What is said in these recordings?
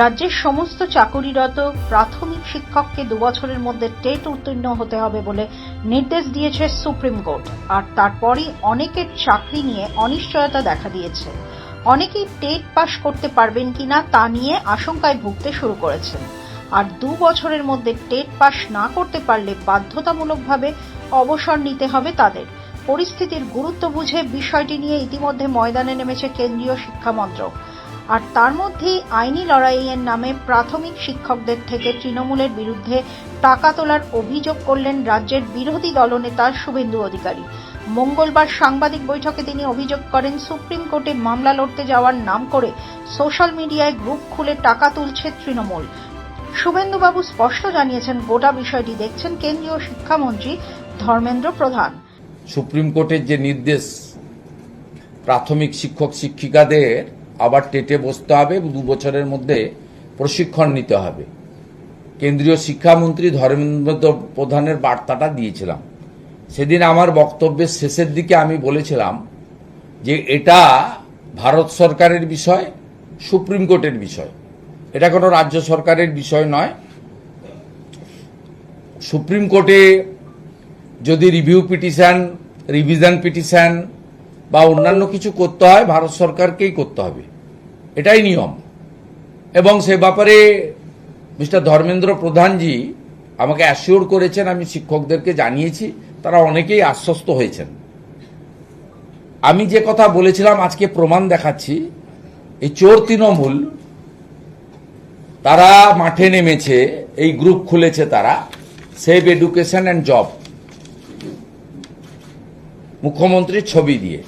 রাজ্যের সমস্ত চাকুরিরত প্রাথমিক শিক্ষককে দুবছরের মধ্যে টেট উত্তীর্ণ হতে হবে বলে নির্দেশ দিয়েছে সুপ্রিম কোর্ট। আর তারপরই অনেকের চাকরি নিয়ে অনিশ্চয়তা দেখা দিয়েছে। অনেকেই টেট পাশ করতে পারবেন কিনা তা নিয়ে আশঙ্কায় ভুগতে শুরু করেছেন। আর দু বছরের মধ্যে টেট পাশ না করতে পারলে বাধ্যতামূলকভাবে অবসর নিতে হবে তাদের। পরিস্থিতির গুরুত্ব বুঝে বিষয়টি নিয়ে ইতিমধ্যে ময়দানে নেমেছে কেন্দ্রীয় শিক্ষা মন্ত্রক। আর তার মধ্যেই আইনি লড়াইয়ের নামে প্রাথমিক শিক্ষকদের থেকে তৃণমূলের বিরুদ্ধে টাকা তোলার অভিযোগ করলেন রাজ্যের বিরোধী দলনেতা শুভেন্দু অধিকারী। মঙ্গলবার সাংবাদিক বৈঠকে তিনি অভিযোগ করেন, সুপ্রিম কোর্টে মামলা লড়তে যাওয়ার নাম করে সোশ্যাল মিডিয়ায় গ্রুপ খুলে টাকা তুলছে তৃণমূল। শুভেন্দুবাবু স্পষ্ট জানিয়েছেন, গোটা বিষয়টি দেখছেন কেন্দ্রীয় শিক্ষামন্ত্রী ধর্মেন্দ্র প্রধান। সুপ্রিম কোর্টের যে নির্দেশ, প্রাথমিক শিক্ষক শিক্ষিকাদের আবার টেটে বসতে হবে, দু বছরের মধ্যে প্রশিক্ষণ নিতে হবে। কেন্দ্রীয় শিক্ষামন্ত্রী ধর্মেন্দ্র প্রধানের বার্তাটা দিয়েছিলাম। সেদিন আমার বক্তব্যের শেষের দিকে আমি বলেছিলাম যে এটা ভারত সরকারের বিষয়, সুপ্রিম কোর্টের বিষয়। এটা কোনো রাজ্য সরকারের বিষয় নয়। সুপ্রিম কোর্টে যদি রিভিউ পিটিশন, রিভিশন পিটিশন বা অন্যান্য কিছু করতে হয়, ভারত সরকারকেই করতে হবে। এটাই নিয়ম। এবং সে ব্যাপারে মিস্টার ধর্মেন্দ্র প্রধানজি আমাকে অ্যাসিওর করেছেন, আমি শিক্ষকদেরকে জানিয়েছি, তারা অনেকেই আশ্বস্ত হয়েছেন। আমি যে কথা বলেছিলাম, আজকে প্রমাণ দেখাচ্ছি, এই চোর তৃণমূল, তারা মাঠে নেমেছে, এই গ্রুপ খুলেছে তারা, সেভ এডুকেশন অ্যান্ড জব। মুখ্যমন্ত্রীর ছবি দিয়ে।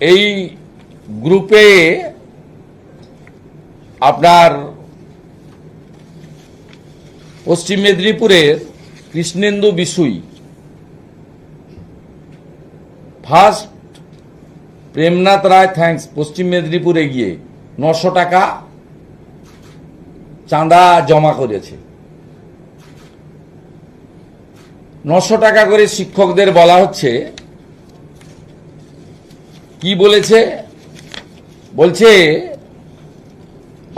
এই গ্রুপে আপনার পশ্চিম মেদিনীপুরের কৃষ্ণেন্দু বিশুই ফার্স্ট প্রেমনাথ রায় থ্যাঙ্কস পশ্চিম মেদিনীপুরে গিয়ে নশো টাকা চাঁদা জমা করেছে। নশো টাকা করে শিক্ষকদের বলা হচ্ছে বলেছে? বলছে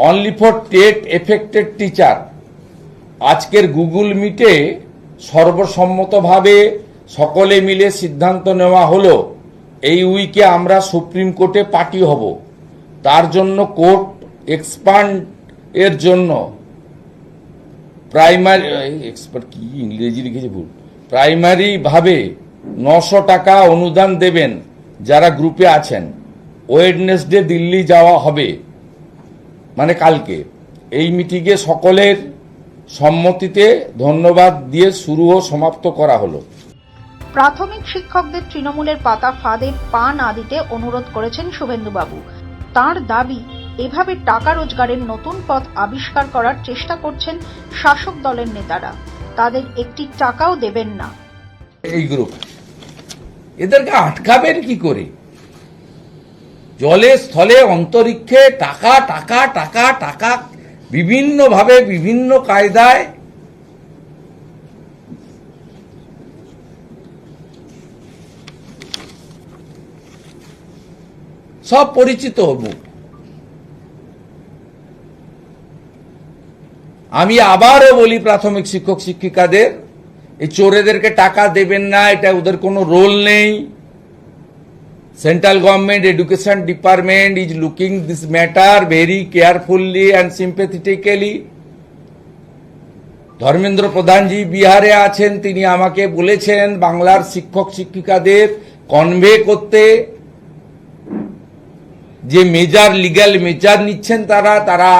only for TET affected teacher আজকের গুগল মিটে সর্বসম্মতভাবে সকলে মিলে সিদ্ধান্ত নেওয়া হলো, এই উইকে আমরা সুপ্রিম কোর্টে পার্টি হব। তার জন্য কোর্ট এক্সপান্ড এর জন্য প্রাইমারি এক্সপার্ট কি? ইংরেজি লিখেছে ভুল। প্রাইমারি ভাবে নশো টাকা অনুদান দেবেন। যারা গ্রুপে আছেন ওয়েডনেসডে দিল্লি যাওয়া হবে মানে কালকে। এই মিটিংয়ে সকলের সম্মতিতে ধন্যবাদ দিয়ে শুরু ও সমাপ্ত করা হলো। প্রাথমিক শিক্ষকদের তৃণমূলের পাতা ফাঁদে পা না দিতে অনুরোধ করেছেন শুভেন্দুবাবু। তার দাবি এভাবে টাকা রোজগারের নতুন পথ আবিষ্কার করার চেষ্টা করছেন শাসক দলের নেতারা। তাদের একটি টাকাও দেবেন না। এই গ্রুপ এদেরকে আটকাবেন কি করে? জলে, স্থলে, অন্তরিক্ষে টাকা টাকা টাকা টাকা, বিভিন্নভাবে বিভিন্ন কায়দায় সব পরিচিত মুখ আমি আবারও বলি প্রাথমিক শিক্ষক শিক্ষিকাদের এই চোরেদেরকে টাকা দেবেন না, এটা ওদের কোনো রোল নেই। Central government education department is looking this matter very carefully and sympathetically Dharmendra Pradhan ji বিহারে আছেন, তিনি আমাকে বলেছেন বাংলার শিক্ষক শিক্ষিকাদের কনভে করতে যে মেজার লিগ্যাল মেজার নিচ্ছেন তারা তারা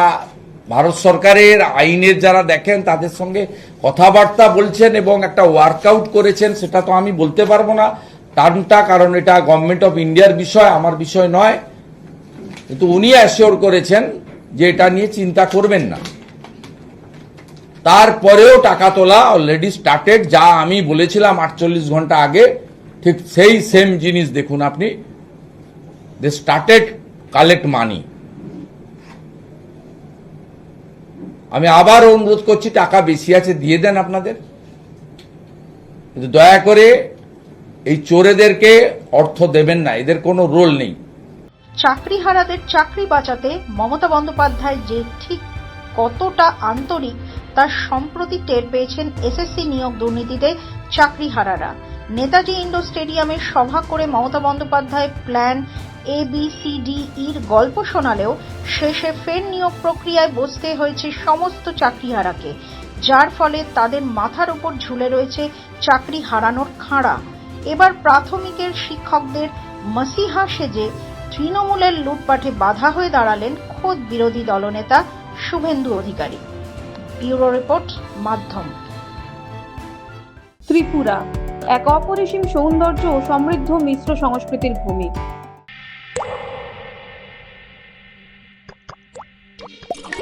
ভারত সরকারের আইনের যারা দেখেন, তাদের সঙ্গে কথাবার্তা বলছেন এবং একটা ওয়ার্কআউট করেছেন, সেটা তো আমি বলতে পারব না। টার্মটা কারণ এটা গভর্নমেন্ট অফ ইন্ডিয়ার বিষয়, আমার বিষয় নয়। কিন্তু উনি অ্যাসিওর করেছেন যে এটা নিয়ে চিন্তা করবেন না। তারপরেও টাকা তোলা অলরেডি স্টার্টেড যা আমি বলেছিলাম আটচল্লিশ ঘণ্টা আগে, ঠিক সেই সেম জিনিস দেখুন আপনি। দে স্টার্টেড কালেক্ট মানি আমি আবার অনুরোধ করছি, টাকা বেশি আছে, দিয়ে দেন আপনাদের। কিন্তু দয়া করে এই চোরেদেরকে অর্থ দেবেন না, এদের কোনো রোল নেই। চাকরিহারাদের চাকরি বাঁচাতে মমতা বন্দ্যোপাধ্যায় যে ঠিক কতটা আন্তরিক, তার সম্প্রতি টের পেয়েছেন এসএসসি নিয়োগ দুর্নীতিতে চাকরিহারারা। নেতাজি ইন্ডোর স্টেডিয়ামে সভা করে Mamata Bandyopadhyay plan A B C D ইর গল্প শোনালেও শেষে ফের নিয়োগ প্রক্রিয়ায় বসতে হয়েছে সমস্ত চাকরিহারাকে, যার ফলে তাদের মাথার উপর ঝুলে রয়েছে চাকরি হারানোর খাঁড়া। এবার প্রাথমিকের শিক্ষকদের মসিহা সেজে তৃণমূলের লুটপাটে বাধা হয়ে দাঁড়ালেন খোদ বিরোধী দলনেতা শুভেন্দু অধিকারী। ব্যুরো রিপোর্ট, মাধ্যম। ত্রিপুরা, এক অপরিসীম সৌন্দর্য ও সমৃদ্ধ মিশ্র সংস্কৃতির ভূমি। Thank you.